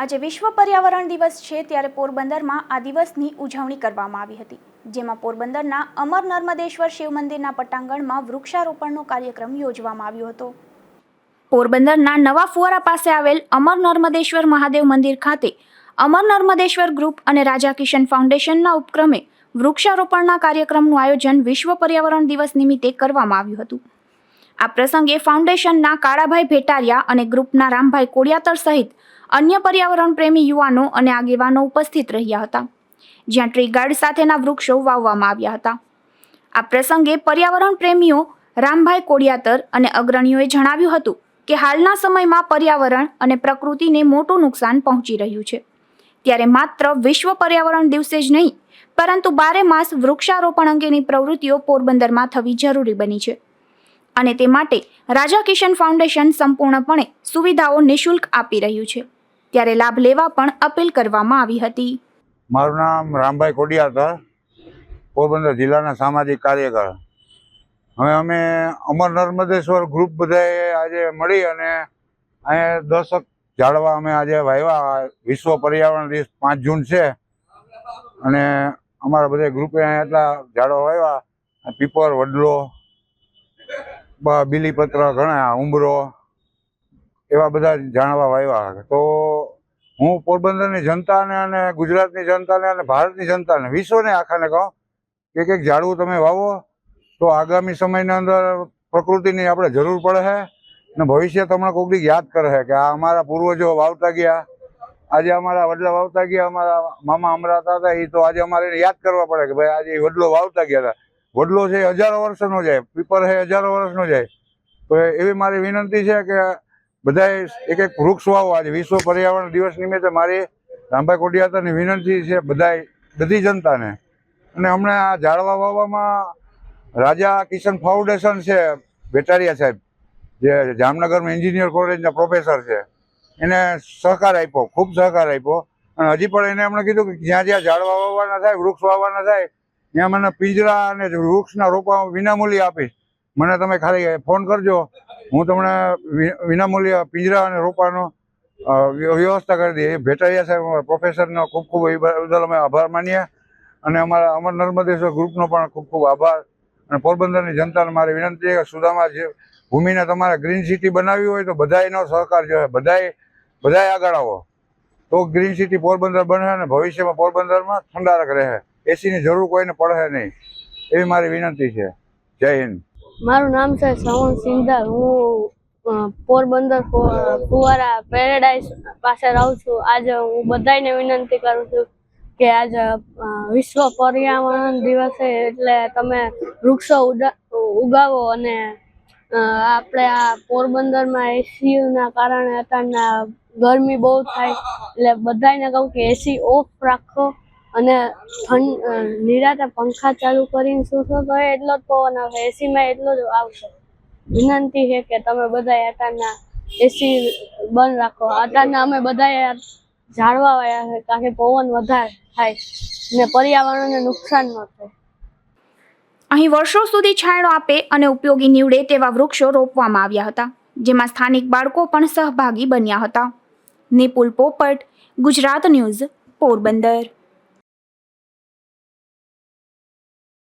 આજે વિશ્વ પર્યાવરણ દિવસ છે ત્યારે પોરબંદરમાં આ દિવસની ઉજવણી કરવામાં આવી હતી, જેમાં પોરબંદરના અમર નર્મદેશ્વર શિવ મંદિરના પટાંગણમાં વૃક્ષારોપણનો કાર્યક્રમ યોજવામાં આવ્યો હતો. પોરબંદરના નવા ફુવારા પાસે આવેલ અમર નર્મદેશ્વર મહાદેવ મંદિર ખાતે અમર નર્મદેશ્વર ગ્રુપ અને રાજા કિશન ફાઉન્ડેશનના ઉપક્રમે વૃક્ષારોપણના કાર્યક્રમનું આયોજન વિશ્વ પર્યાવરણ દિવસ નિમિત્તે કરવામાં આવ્યું હતું. આ પ્રસંગે ફાઉન્ડેશનના કાળાભાઈ ભેટારિયા અને ગ્રુપના રામભાઈ કોડિયાતર સહિત અન્ય પર્યાવરણ પ્રેમી યુવાનો અને આગેવાનો ઉપસ્થિત રહ્યા હતા, જ્યાં ટ્રી ગાર્ડ સાથેના વૃક્ષો વાવવામાં આવ્યા હતા. આ પ્રસંગે પર્યાવરણ પ્રેમીઓ રામભાઈ કોડિયાતર અને અગ્રણીઓએ જણાવ્યું હતું કે હાલના સમયમાં પર્યાવરણ અને પ્રકૃતિને મોટું નુકસાન પહોંચી રહ્યું છે. ત્યારે માત્ર વિશ્વ પર્યાવરણ દિવસે જ નહીં, પરંતુ બારે માસ વૃક્ષારોપણ અંગેની પ્રવૃત્તિઓ પોરબંદરમાં થવી જરૂરી બની છે. અને તે માટે રાજા કિશન ફાઉન્ડેશન સંપૂર્ણપણે સુવિધાઓ નિઃશુલ્ક આપી રહ્યું છે. ત્યારે લાભ લેવા પણ અપીલ કરવામાં આવી હતી. મારું નામ રામભાઈ કોડિયાતર પોરબંદર જિલ્લાના સામાજિક કાર્યકર. હવે અમે અમર નર્મદેશ્વર ગ્રુપ બધાએ આજે મળી અને અહીંયા દશક ઝાડવા અમે આજે વાવ્યા વિશ્વ પર્યાવરણ દિવસ પાંચ જૂન છે. અને અમારા બધા ગ્રુપે એટલા ઝાડવા વાવ્યા પીપર, વડલો બીલીપત્ર, ઘણા ઉંબરો એવા બધા જાણવા વાવ્યા તો હું પોરબંદરની જનતાને અને ગુજરાતની જનતાને અને ભારતની જનતાને, વિશ્વને આખાને કહું, કે કંઈક ઝાડવું તમે વાવો, તો આગામી સમયની અંદર પ્રકૃતિની આપણે જરૂર પડે છે અને ભવિષ્ય તમને કોઈક યાદ કરે કે આ અમારા પૂર્વજો વાવતા ગયા, આજે અમારા વડલા વાવતા ગયા, અમારા મામા અમરાતા હતા એ તો આજે અમારે યાદ કરવા પડે કે ભાઈ આજે વડલો વાવતા ગયા હતા વડલો છે હજારો વર્ષનો જાય પીપર છે હજારો વર્ષનો જાય તો એવી મારી વિનંતી છે કે બધાએ એક એક વૃક્ષ વાવો. આજે વિશ્વ પર્યાવરણ દિવસ નિમિત્તે મારી રામભાઈ કોડિયાતાની વિનંતી છે બધાય બધી જનતાને. અને હમણાં આ ઝાડવા વાવવામાં રાજા કિશન ફાઉન્ડેશન છે, બેટારિયા સાહેબ, જે જામનગરમાં એન્જિનિયર કોલેજના પ્રોફેસર છે. એને સહકાર આપ્યો, ખૂબ સહકાર આપ્યો. અને હજી પણ એને એમણે કીધું કે જ્યાં જ્યાં ઝાડવા વાવવાના થાય, વૃક્ષ વાવવાના થાય ત્યાં મને પિંજરા અને વૃક્ષના રોપા વિનામૂલ્યે આપીશ મને તમે ખાલી ફોન કરજો. હું તમને વિનામૂલ્ય પિંજરા અને રોપાનો વ્યવસ્થા કરી દઈએ. એ ભેટારિયા સાહેબ પ્રોફેસરનો ખૂબ ખૂબ એ બદલ અમે આભાર માનીએ. અને અમારા અમર નર્મદેશ્વર ગ્રુપનો પણ ખૂબ ખૂબ આભાર. અને પોરબંદરની જનતાને મારી વિનંતી છે કે સુદામા જે ભૂમિને તમારે ગ્રીન સિટી બનાવી હોય તો બધાયનો સહકાર જોઈએ બધાય બધાય આગળ આવો. તો ગ્રીન સિટી પોરબંદર બને અને ભવિષ્યમાં પોરબંદરમાં ઠંડારક રહે. એસીની જરૂર કોઈને પડશે નહીં. એવી મારી વિનંતી છે. જય હિન્દ. મારું નામ છે શ્રવણ સિંધાર. હું પોરબંદર કુવારા ફુવારા પેરેડાઇઝ પાસે રહું છું. આજે હું બધાને વિનંતી કરું છું કે આજે વિશ્વ પર્યાવરણ દિવસે એટલે તમે વૃક્ષો ઉગાવો અને આપણે આ પોરબંદરમાં એસીના કારણે અત્યારના ગરમી બહુ થાય. એટલે બધાને કહું કે એસી ઓફ રાખો. અને ઠંડ નિરાતે પંખા ચાલુ કરીને સૂસો તો એટલો જ પવન આવશે એસીમાં એટલો જ આવશે. વિનંતી છે કે તમે બધા અત્યારના એસી બંધ રાખો. અત્યારના અમે બધા જાળવા વાયા છે, કારણ કે પવન વધારે થાય ને પર્યાવરણને નુકસાન ન થાય. અહીં વર્ષો સુધી છાંયડો આપે અને ઉપયોગી નીવડે તેવા વૃક્ષો રોપવામાં આવ્યા હતા, જેમાં સ્થાનિક બાળકો પણ સહભાગી બન્યા હતા. નિપુલ પોપટ, ગુજરાત ન્યૂઝ, પોરબંદર.